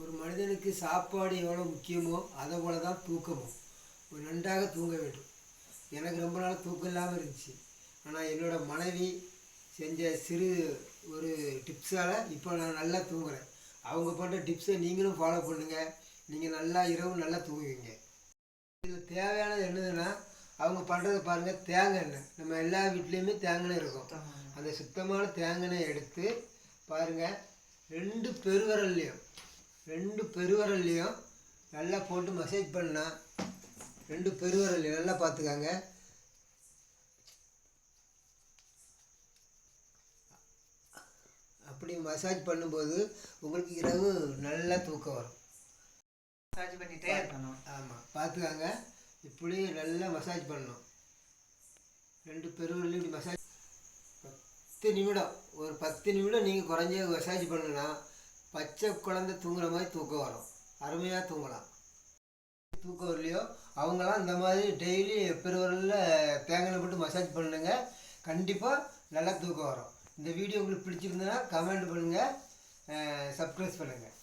ஒரு மனிதனுக்கு சாப்பாடு எவ்வளோ முக்கியமோ அதை போல தான் தூக்கமும். ஒரு நன்றாக தூங்க வேண்டும். எனக்கு ரொம்ப நாள் தூக்கம் இல்லாமல் இருந்துச்சு. ஆனால் என்னோட மனைவி செஞ்ச சிறு ஒரு டிப்ஸால் இப்போ நான் நல்லா தூங்குறேன். அவங்க பண்ணுற டிப்ஸை நீங்களும் ஃபாலோ பண்ணுங்கள் நீங்கள் நல்லா இரவு நல்லா தூங்குவீங்க. இதில் தேவையானது என்னதுன்னா அவங்க பண்ணுறத பாருங்கள் தேங்காய் எண்ணெய். நம்ம எல்லா வீட்லேயுமே தேங்காய் இருக்கும். அந்த சுத்தமான தேங்காய் எடுத்து பாருங்கள் ரெண்டு பெருவிரல்லையும் ரெண்டு பெருவிரல்லையும் நல்லா போட்டு மசாஜ் பண்ணால் ரெண்டு பெருவிரல்லையும் நல்லா பார்த்துக்காங்க. அப்படி மசாஜ் பண்ணும்போது உங்களுக்கு இரவு நல்லா தூக்கம் வரும். மசாஜ் பண்ணிட்டே இருக்கணும். ஆமாம் பார்த்துக்காங்க. இப்படி நல்லா மசாஜ் பண்ணணும். ரெண்டு பெருவிரலையும் இப்படி மசாஜ் பத்து நிமிடம் ஒரு பத்து நிமிடம் நீங்கள் குறைஞ்ச மசாஜ் பண்ணுனா பச்சை குழந்தை தூங்குற மாதிரி தூக்கம் வரும். அருமையாக தூங்கலாம். தூக்கம் வரலையோ அவங்களாம் இந்த மாதிரி டெய்லி பெருவரில் தேங்காய் போட்டு மசாஜ் பண்ணுங்க. கண்டிப்பாக நல்லா தூக்கம் வரும். இந்த வீடியோ உங்களுக்கு பிடிச்சிருந்ததுன்னா கமெண்ட் பண்ணுங்கள் சப்ஸ்கிரைப் பண்ணுங்கள்